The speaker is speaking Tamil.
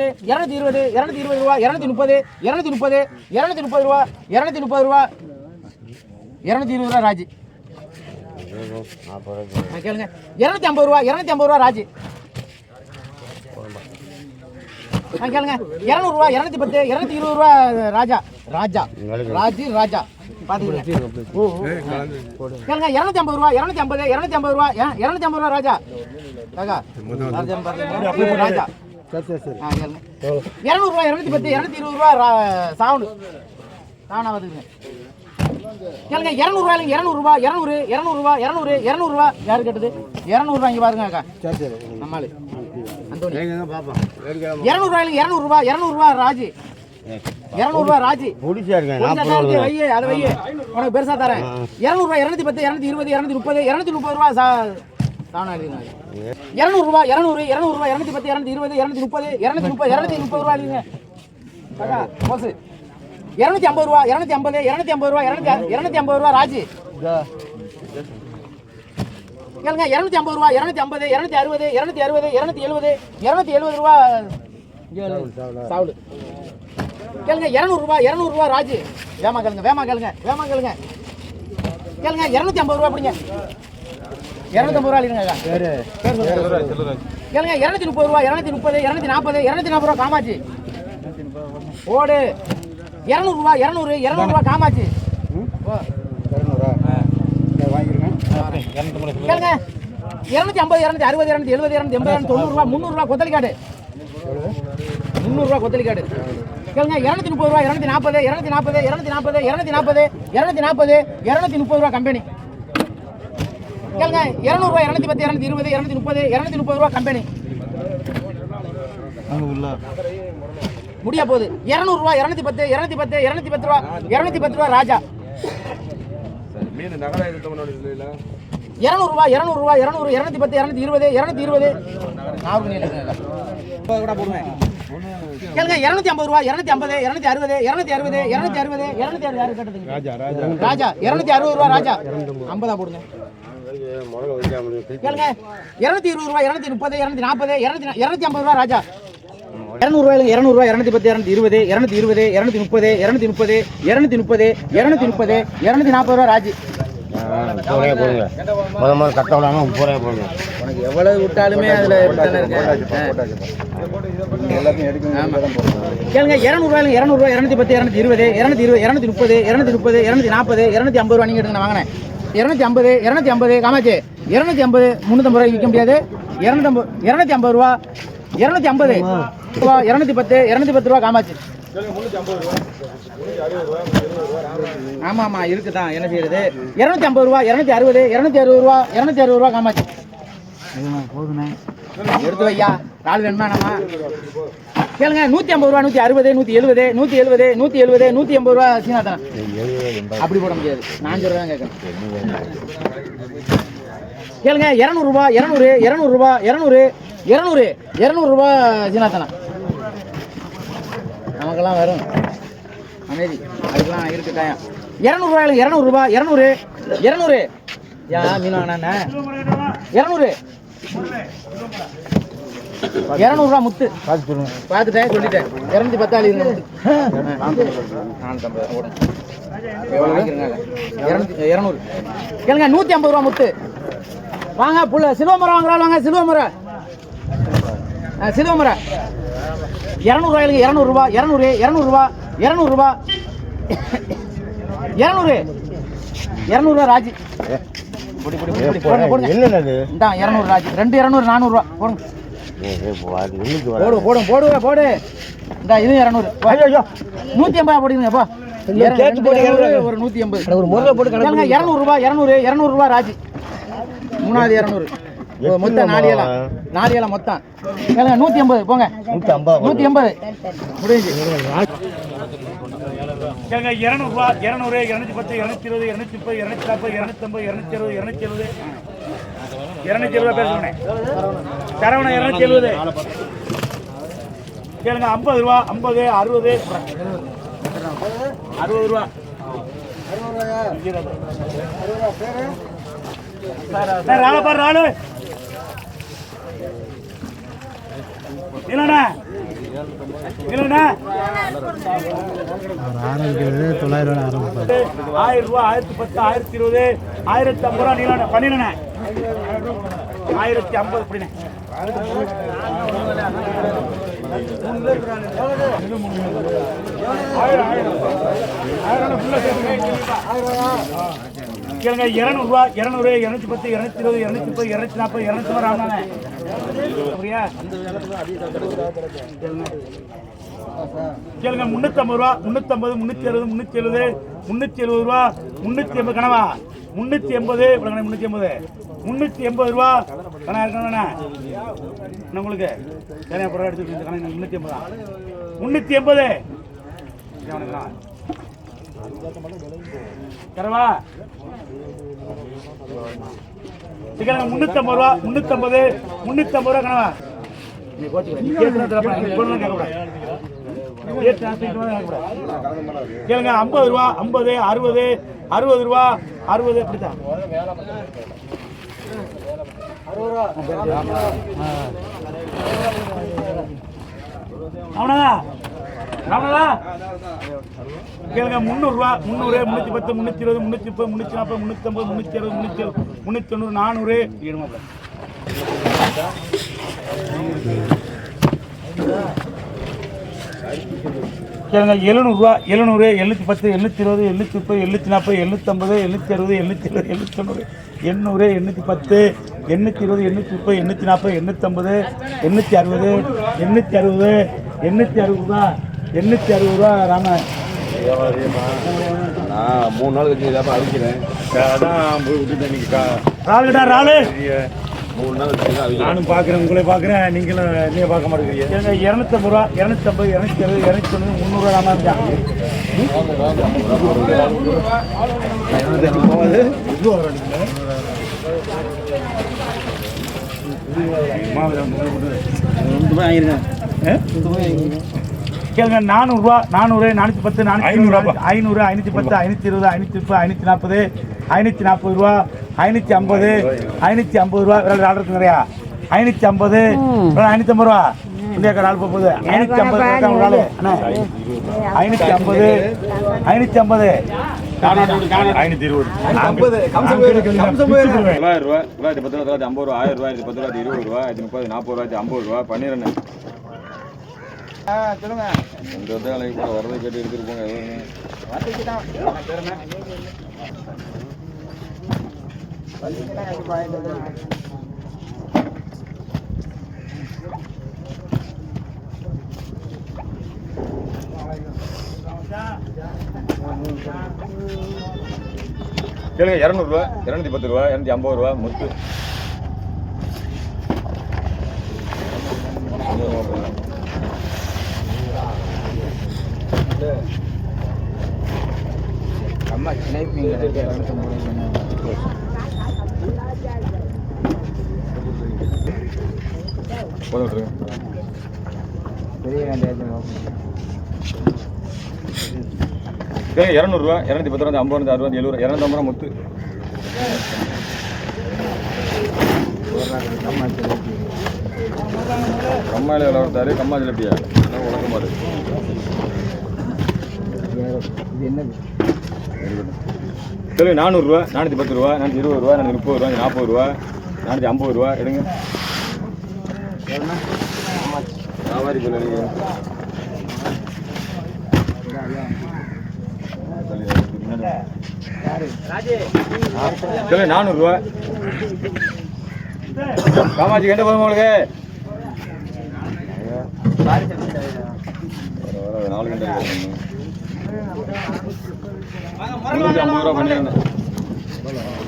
இருநூத்தி இருபது இருநூத்தி இருபது ரூபா இருநூத்தி முப்பது இருநூத்தி முப்பது இருநூத்தி முப்பது ரூபா இருநூத்தி முப்பது ரூபா. இருநூத்தி இருபது ரூபா ராஜி. கேளுங்க. இருநூத்தி ஐம்பது ரூபா இருநூத்தி ஐம்பது ரூபா ராஜி. கேளுங்க. இரநூறுவா இரநூத்தி பத்து இரநூத்தி இருபது ரூபா ராஜா. ராஜா. ராஜி ராஜா. பாத்துக்கங்க. கேளுங்க. இரநூத்தி ஐம்பது ரூபா இரநூத்தி ஐம்பது இரநூத்தி ஐம்பது ரூபா இரநூத்தி ஐம்பது ரூபா ராஜா? ராஜா. சரி சரி சரி. ஆ. இரநூறுவா இரநூத்தி பத்து இரநூத்தி இருபது ரூபா ரா- சாவணு சாவணா பார்த்துக்குங்க கேளுங்க இரநூறுவா இல்லைங்க இரநூறுவா இரநூறு இரநூறுவா இரநூறு இரநூறுவா. யாரு கேட்டது? இரநூறுவா இங்கே பாருங்க அக்கா. சரி சரி. நம்மளு. அந்தோனி இரநூறுவா இல்லைங்க இரநூறுவா இரநூறுவா ராஜி. இரநூறுவா ராஜி. இருக்கு, வையே அதை வையே. உனக்கு பெருசா தரேன். இரநூறுவா இரநூத்தி பத்து இரநூத்தி இருபது இரநூத்தி முப்பது இரநூத்தி முப்பது ரூபா சா சாவணா எழுதிங்க இரநூறுவா இரநூறு இரநூறுவா இரநூத்தி பத்து இரநூத்தி இருபது இரநூத்தி முப்பது இரநூத்தி முப்பது இரநூத்தி முப்பது ரூபா எழுதிங்க அக்கா இரநூத்தி ஐம்பது ரூபா இரநூத்தி ஐம்பது இரநூத்தி ஐம்பது ரூபா இரநூத்தி இரநூத்தி ஐம்பது ரூபா ராஜி கேளுங்க இரநூத்தி ஐம்பது ரூபா இரநூத்தி ஐம்பது இரநூத்தி அறுபது இரநூத்தி அறுபது இரநூத்தி எழுபது இரநூத்தி எழுபது ரூபா சாவுடு கேளுங்க இரநூறுபா இரநூறுபா ராஜு வேமா கேளுங்க வேமா கேளுங்க வேமா கேளுங்க கேளுங்க இரநூத்தி ஐம்பது ரூபா பிடிங்க இரநூத்தி ஐம்பது ரூபா இல்லைங்க சரி இரநூத்தி முப்பது ரூபா இரநூத்தி முப்பது இரநூத்தி நாற்பது இரநூத்தி நாற்பது ரூபா காமாச்சு ஓடு. இரநூறுபா இரநூறு இரநூறுபா காமாச்சு கேளுங்க. இரநூத்தி ஐம்பது இரநூத்தி அறுபது இரநூத்தி எழுபது இரநூத்தி எண்பது தொண்ணூறுபா முந்நூறுபா கொத்தலிக்காடு முந்நூறுரூவா கொத்தலிக்காடு கேளுங்க இரநூத்தி முப்பது ரூபா இரநூத்தி நாற்பது இரநூத்தி நாற்பது இரநூத்தி நாற்பது இரநூத்தி நாற்பது இரநூத்தி நாற்பது இரநூத்தி முப்பது ரூபா கம்பெனி. கேளுங்க இரநூறுவா இரநூத்தி பத்து இரநூத்தி இருபது இரநூத்தி முப்பது இரநூத்தி முப்பது ரூபா கம்பெனி முடிய போகுது. இரநூறுவா இரநூத்தி பத்து இரநூத்தி பத்து இரநூத்தி பத்து ரூபா இரநூத்தி பத்து ரூபா ராஜா. மீன் நகர எடுத்தவனோட இல்ல இரநூறுவா இரநூறுவா இரநூறு இரநூத்தி பத்து இரநூத்தி இருபது இரநூத்தி இருபது. நாகூர் கூட போடுவேன். கேளுங்க இரநூத்தி ஐம்பது ரூபா இரநூத்தி ஐம்பது இரநூத்தி அறுபது இரநூத்தி அறுபது இரநூத்தி அறுபது இரநூத்தி அறுபது யாரு கேட்டதுங்க? ராஜா இரநூத்தி அறுபது ரூபா ராஜா. ஐம்பதா போடுங்க. கேளுங்க இரநூத்தி இருபது ரூபா இரநூத்தி முப்பது இரநூத்தி நாற்பது இரநூத்தி இரநூத்தி ஐம்பது ரூபா ராஜா. இரநூறுவா இரநூறுவா இரநூத்தி பத்து இரநூத்தி இருபது இரநூத்தி இருபது இரநூத்தி முப்பது இரநூத்தி முப்பது இரநூத்தி முப்பது இரநூத்தி முப்பது இரநூத்தி நாற்பது ரூபா ராஜி. முப்பது ரூபாய் போடுங்க முத முதல் கட்ட விடாம முப்பது ரூபாய் போடுங்க உனக்கு எவ்வளவு விட்டாலுமே அதுல கேளுங்க இரநூறுவா இரநூறுவா இரநூத்தி பத்து இரநூத்தி இருபது இரநூத்தி இருபது இரநூத்தி முப்பது இரநூத்தி முப்பது இரநூத்தி நாற்பது இரநூத்தி ஐம்பது ரூபா நீங்க எடுங்க நான் வாங்கினேன். இரநூத்தி ஐம்பது இரநூத்தி ஐம்பது காமாச்சு இரநூத்தி ஐம்பது முந்நூற்றம்பது ரூபாய்க்கு விற்க முடியாது. இரநூத்தம்பது இரநூத்தி ஐம்பது ரூபா இரநூத்தி ஐம்பது ரூபா இரநூத்தி பத்து இரநூத்தி பத்து ரூபா காமாச்சு ஆமா ஆமா இருக்குதான். என்ன செய்யறது? இரநூத்தி ஐம்பது ரூபா இரநூத்தி அறுபது இரநூத்தி அறுபது ரூபா இரநூத்தி அறுபது ரூபா காமாச்சு போதுண்ணே எடுத்து வையா. கால் வேணுமா நம்ம? கேளுங்க நூற்றி ஐம்பது ரூபா நூற்றி அறுபது நூற்றி எழுபது நூற்றி எழுபது நூற்றி எழுபது நூற்றி எண்பது ரூபா சீனாத்தனம். அப்படி போட முடியாது. நான் ரூபா கேட்கணும். கேளுங்க இரநூறுபா இரநூறு இரநூறுபா இரநூறு இரநூறு இரநூறுபா சீனாத்தனம். நமக்கெல்லாம் வரும் அமைதி. அதுக்கெல்லாம் இருக்கு காயம். இரநூறுவா இரநூறுபா இரநூறு இரநூறு யா மீன் வாங்கினா இரநூறு. இரநூறுவா முத்து. பார்த்துட்டேன் சொல்லிட்டேன். இரநூத்தி பத்தாளி இரநூறு கேளுங்க நூற்றி ஐம்பது ரூபா முத்து. வாங்க புள்ள சிலுவ மரம் வாங்குறாள் வாங்க சிலுவ மரம். இரநூறுவாயிலுங்க இரநூறுபா இரநூறு இரநூறுபா இரநூறுபா இரநூறு இரநூறுவா ராஜி. இரநூறு ராஜி. ரெண்டு இரநூறு நானூறுரூவா போடுங்க. போடு போடு போடு போடு. இந்த இது இரநூறு. நூத்தி ஐம்பது போடுங்க போ. கேட்டு போடு, இரநூறு, ஒரு நூத்தி ஐம்பது. கேளுங்க இரநூறு ரூபாய் இரநூறு இரநூறு ரூபாய் ராஜி. மூணாவது இரநூறு. ஓ, மொத்தம் நாலு ஏழா? நாலு ஏழா மொத்தம்? கேளுங்க நூத்தி ஐம்பது போங்க. நூற்றி ஐம்பது நூத்தி எண்பது. முடிஞ்சு. கேளுங்க இரநூறுபா இரநூறு இரநூத்தி பத்து இரநூத்தி இருபது இரநூத்தி முப்பது இரநூத்தி நாற்பது இரநூத்தம்பது இரநூத்தி அறுபது இரநூத்தி எழுபது. இரநூத்தி எழுபது பேசுகிறேன் சரவணா இரநூத்தி எழுபது. கேளுங்க ஐம்பது ரூபா ஐம்பது அறுபது. அறுபது ரூபா. சார் ராளை பாரு ராளு இல்லைண்ணா இல்லைண்ணா ஆரம்பிக்கிறது தொள்ளாயிரம் ஆரம்பிப்பார் ஆயிரம் ரூபாய் ஆயிரத்தி பத்து ஆயிரத்தி இருபது ஆயிரத்தி ஐம்பது ரூபா நீங்க பண்ணிடுண்ணே ஆயிரத்தி ஐம்பது அப்படிண்ணே கேளுங்க இரநூறுவா இரநூறு இரநூத்தி பத்து இரநூத்தி இருபது இரநூத்தி முப்பது இரநூத்தி நாற்பது இரநூத்தி ஆமாண்ணே அப்படியா கேளுங்க முன்னூத்தம்பது ரூபா முன்னூத்தம்பது முன்னூத்தி அறுபது முன்னூத்தி எழுபது முன்னூத்தி எழுபது ரூபா முன்னூத்தி எண்பது கனவா முன்னூத்தி எண்பது முன்னூத்தி எண்பது முன்னூத்தி எண்பது ரூபா கணா இருக்கணும் உங்களுக்கு? சரியா பொருள் எடுத்து கணக்கு முன்னூத்தி எண்பதா முன்னூத்தி எண்பது கரவா முன்னூத்தி ஐம்பது ரூபா முன்னூத்தம்பது முன்னூத்தம்பது ரூபா கணவா நீ கேளுங்க ஐம்பது ரூபா ஐம்பது அறுபது அறுபது ரூபா அறுபது அப்படித்தான். அவனதா அவனதா கேளுங்க முந்நூறுரூவா முந்நூறு முந்நூற்றி பத்து முந்நூற்றி இருபது முந்நூற்றி முப்பது முந்நூற்றி நாற்பது முந்நூற்றம்பது முந்நூற்றி அறுபது முந்நூற்றி முந்நூற்றி தொண்ணூறு நானூறு. கேளுங்க எழுநூறுவா எழுநூறு எழுநூற்றி பத்து எழுநூற்றி இருபது எழுநூற்றி முப்பது எழுநூற்றி நாற்பது எழுநூற்றம்பது எழுநூற்றி அறுபது எழுநூற்றி எழுபது எழுநூற்றி தொண்ணூறு எண்ணூறு எண்ணூற்றி பத்து எண்ணூற்றி இருபது எண்ணூற்றி முப்பது எண்ணூற்றி நாற்பது எண்ணூற்றம்பது எண்ணூற்றி அறுபது எண்ணூற்றி அறுபது எண்ணூற்றி அறுபது ரூபா எண்ணூற்றி அறுபது ரூபா ராம நான் மூணு நாள் கழிச்சு இதாக அவிக்கிறேன் அதான் ராளுடா ராளு மூணு நாள் தான் நானும் பார்க்குறேன் உங்களை பார்க்குறேன். நீங்களும் நீங்க பார்க்க மாட்டேங்கிறீங்க. இரநூத்தம்பது ரூபா இரநூத்தம்பது இரநூத்தி அறுபது இரநூத்தி தொண்ணூறு முந்நூறுரூவா ராம இருந்தாங்க கேளுங்க நானூறுரூவா நானூறு நானூற்றி பத்து நானூற்றி ஐநூறு ஐநூறு ஐநூற்றி பத்து ஐநூற்றி இருபது ஐநூற்றி முப்பது ஐநூற்றி நாற்பது ஐநூற்றி நாற்பது ரூபா ஐநூற்றி ஐம்பது ஐநூற்றி ஐம்பது ரூபா. வேறு ஆர்டர் இருக்கு நிறையா. ஐநூற்றி ஐம்பது ஐநூற்றி ஐம்பது ரூபா. இந்தியாக்கார ஆள் போகுது. ஐநூற்றி ஐம்பது ஆள். ஐநூற்றி ஐம்பது ஐநூற்றி ஐம்பது. ஐநூற்றி இருபது. தொள்ளாயிரம் ரூபா. தொள்ளாயிரத்தி பத்து ரூபா தொள்ளாயிரத்தி ஐம்பது ரூபா ஆயிரம் ரூபா ஆயிரத்தி பத்து ரூபா இருபது ரூபா முப்பது நாற்பது ரூபாய்க்கு ஐம்பது ரூபா. பன்னிரெண்டு சொல்லுங்க. இந்த நாளைக்கு கூட வரதை கேட்டு எடுத்துட்டு போங்க கேளுங்க இரநூறுவா இரநூத்தி பத்து ரூபா இரநூத்தி ஐம்பது ரூபா முத்து. இரநூறுவா இரநூத்தி பத்து ரூபா ஐம்பது அறுபது எழுபது இரநூத்தம்பது ரூபா முத்து. கம்மாயில் விலை கொடுத்தாரு கம்மா ஜிலப்பியா உலக மாடு சரி நானூறுரூவா நானூற்றி பத்து ரூபா நானூற்றி இருபது ரூபா நானூற்றி முப்பது ரூபா நாற்பது ரூபா நானூற்றி ஐம்பது ரூபா எடுங்க வியாபாரி பிள்ளை நீங்கள் நானூறுரூவா காமாட்சி கண்ட போதும் உங்களுக்கு? நாலு ஐம்பது ரூபா